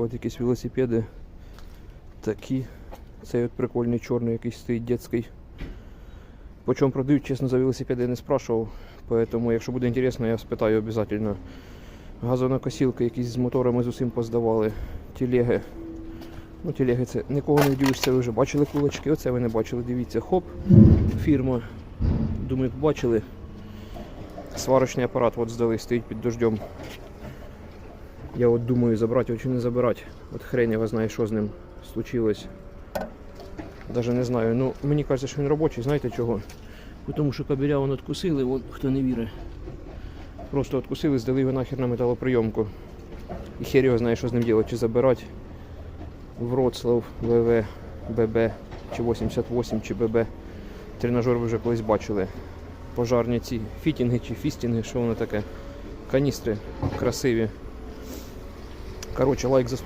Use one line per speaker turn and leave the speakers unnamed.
От якісь велосипеди. Такі. Цей от прикольний чорний якийсь стоїть дитячий. По чому продають, чесно, за велосипеди я не спрашивав. Поэтому, якщо буде інтересно, я спитаю обов'язково. Газонокосілки якісь з моторами з усім поздавали. Телеги. Ну, телеги це нікого не це ви вже бачили кулачки. Оце ви не бачили, дивіться, хоп, фірма. Думаю, бачили. Сварочний апарат от здали, стоїть під дождем. Я от думаю, забрати чи не забирати. От хрень його знає, що з ним случилось. Даже не знаю. Ну, мені кажеться, що він робочий, знаєте чого? Тому що кабеля вон откусили, вон, хто не вірить. Просто откусили, здали його нахер на металоприйомку. І хер його знає, що з ним робити, чи забирати. Вроцлав, ВВ, ББ, чи 88, чи ББ. Тренажер ви вже колись бачили. Пожарні ці фітінги чи фістінги, що воно таке. Каністри красиві. Коротше, лайк за